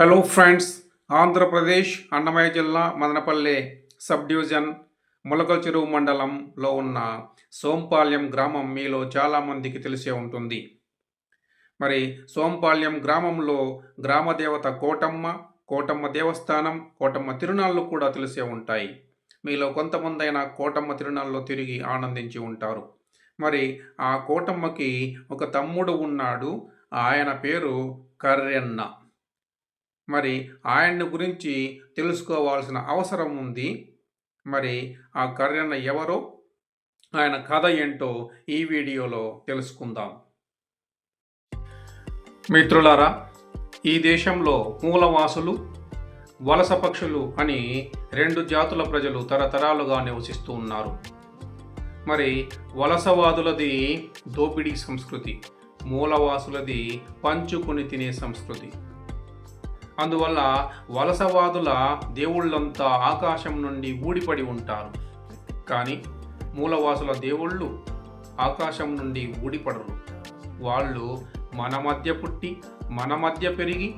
Hello friends Andhra Pradesh Annamayya జిల్లా Madanapalle sub division Mulakal చెరువు మండలంలో ఉన్న సోంపాల్యం గ్రామం మీలో చాలామందికి తెలిసే ఉంటుంది. మరి సోంపాల్యం గ్రామంలో గ్రామదేవత కోటమ్మ కోటమ్మ దేవస్థానం కోటమ్మ తిరునాళ్ళు కూడా తెలిసే ఉంటాయి. మీలో కొంతమందైనా కోటమ్మ తిరునాళ్ళలో తిరిగి ఆనందించి ఉంటారు. మరి ఆ కోటమ్మకి ఒక తమ్ముడు ఉన్నాడు. ఆయన పేరు కర్రెన్న. మరి ఆయన్ని గురించి తెలుసుకోవాల్సిన అవసరం ఉంది. మరి ఆ కర్రన్న ఎవరో ఆయన కథ ఏంటో ఈ వీడియోలో తెలుసుకుందాం. మిత్రులారా ఈ దేశంలో మూలవాసులు వలస పక్షులు అని రెండు జాతుల ప్రజలు తరతరాలుగా నివసిస్తూ ఉన్నారు. మరి వలసవాదులది దోపిడీ సంస్కృతి మూలవాసులది పంచుకుని తినే సంస్కృతి. అందువల్ల వలసవాదుల దేవుళ్ళంతా ఆకాశం నుండి ఊడిపడి ఉంటారు. కానీ మూలవాసుల దేవుళ్ళు ఆకాశం నుండి ఊడిపడరు. వాళ్ళు మన మధ్య పుట్టి మన మధ్య పెరిగి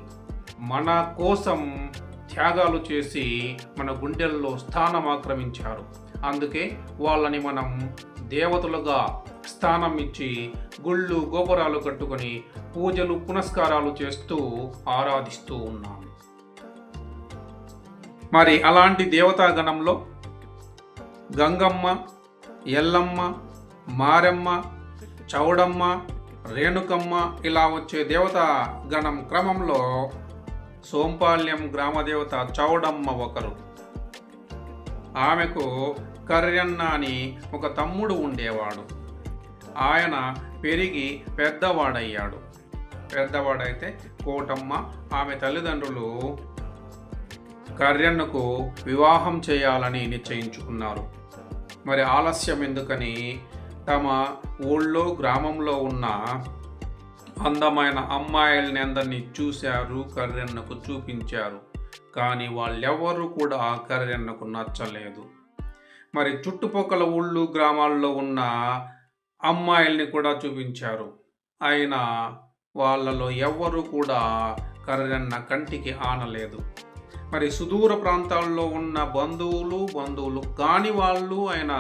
మన కోసం త్యాగాలు చేసి మన గుండెల్లో స్థానం ఆక్రమించారు. అందుకే వాళ్ళని మనం దేవతలుగా స్థానం ఇచ్చి గుళ్ళు గోపురాలు కట్టుకొని పూజలు పునస్కారాలు చేస్తూ ఆరాధిస్తూ ఉన్నాను. మరి అలాంటి దేవతాగణంలో గంగమ్మ ఎల్లమ్మ మారెమ్మ చౌడమ్మ రేణుకమ్మ ఇలా వచ్చే దేవతా గణం క్రమంలో సోంపాల్యం గ్రామదేవత చౌడమ్మ ఒకరు. ఆమెకు కర్యన్న అని ఒక తమ్ముడు ఉండేవాడు. ఆయన పెరిగి పెద్దవాడయ్యాడు. పెద్దవాడైతే కోటమ్మ. ఆమె తల్లిదండ్రులు కర్యన్నకు వివాహం చేయాలని నిశ్చయించుకున్నారు. మరి ఆలస్యం ఎందుకని? తమ ఊళ్ళో గ్రామంలో ఉన్న అందమైన అమ్మాయిల్ని అందరిని చూశారు కర్రెన్నకు చూపించారు. కానీ వాళ్ళెవ్వరూ కూడా ఆ కర్రెన్నకు నచ్చలేదు. మరి చుట్టుపక్కల ఊళ్ళు గ్రామాల్లో ఉన్న అమ్మాయిల్ని కూడా చూపించారు. అయినా వాళ్ళలో ఎవ్వరూ కూడా కర్రన్న కంటికి ఆనలేదు. మరి సుదూర ప్రాంతాల్లో ఉన్న బంధువులు బంధువులు కాని వాళ్ళు ఆయన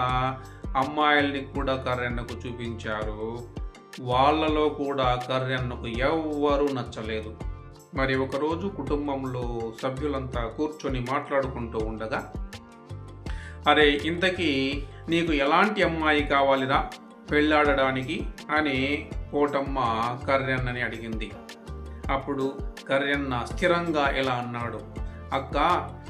అమ్మాయిల్ని కూడా కర్రెన్నకు చూపించారు. వాళ్ళలో కూడా కర్రెన్నకు ఎవ్వరూ నచ్చలేదు. మరి ఒకరోజు కుటుంబంలో సభ్యులంతా కూర్చొని మాట్లాడుకుంటూ ఉండగా అరే ఇంతకీ నీకు ఎలాంటి అమ్మాయి కావాలిరా? పెళ్ళాడడానికి అని కోటమ్మ కర్రెన్నని అడిగింది. అప్పుడు కర్రెన్న స్థిరంగా ఇలా అన్నాడు? అక్క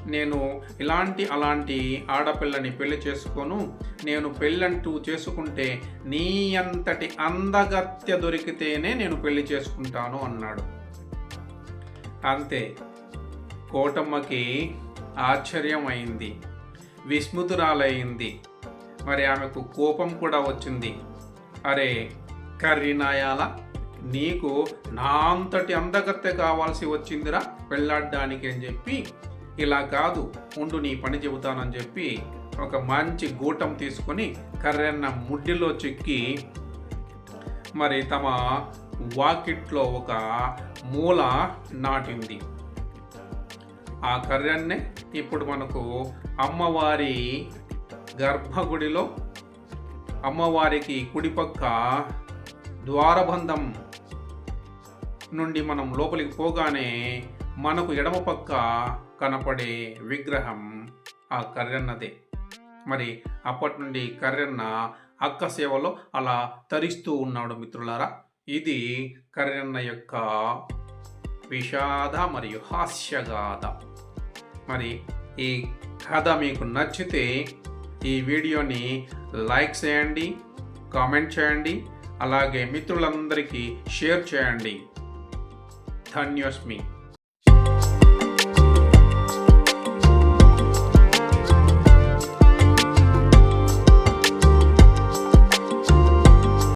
నేను ఇలాంటి అలాంటి ఆడపిల్లని పెళ్ళి చేసుకోను. నేను పెళ్ళంటూ చేసుకుంటే నీ అంతటి అందగత్య దొరికితేనే నేను పెళ్ళి చేసుకుంటాను అన్నాడు. అంతే. కోటమ్మకి ఆశ్చర్యం అయింది విస్మృతురాలయ్యింది మరి ఆమెకు కోపం కూడా వచ్చింది. అరే కర్రీనాయాల నీకు నా అంతటి అందగత్తె కావాల్సి వచ్చిందిరా పెళ్ళాడడానికి అని చెప్పి? ఇలా కాదు ఉండు నీ పని చెబుతానని చెప్పి ఒక మంచి గూటం తీసుకొని కర్రెన్న ముడ్డిలో చెక్కి మరి తమ వాకిట్లో ఒక మూల నాటింది. ఆ కర్రెన్నే ఇప్పుడు మనకు అమ్మవారి గర్భగుడిలో అమ్మవారికి కుడిపక్క ద్వారబంధం నుండి మనం లోపలికి పోగానే మనకు ఎడమ పక్క కనపడే విగ్రహం ఆ కర్రెన్నదే. మరి అప్పటి నుండి కర్రెన్న అక్క సేవలో అలా తరిస్తూ ఉన్నాడు మిత్రులారా. ఇది కర్రెన్న యొక్క విషాద మరియు హాస్యగాథ. మరి ఈ కథ మీకు నచ్చితే ఈ వీడియోని లైక్ చేయండి కామెంట్ చేయండి అలాగే మిత్రులందరికీ షేర్ చేయండి. ధన్యోస్మి.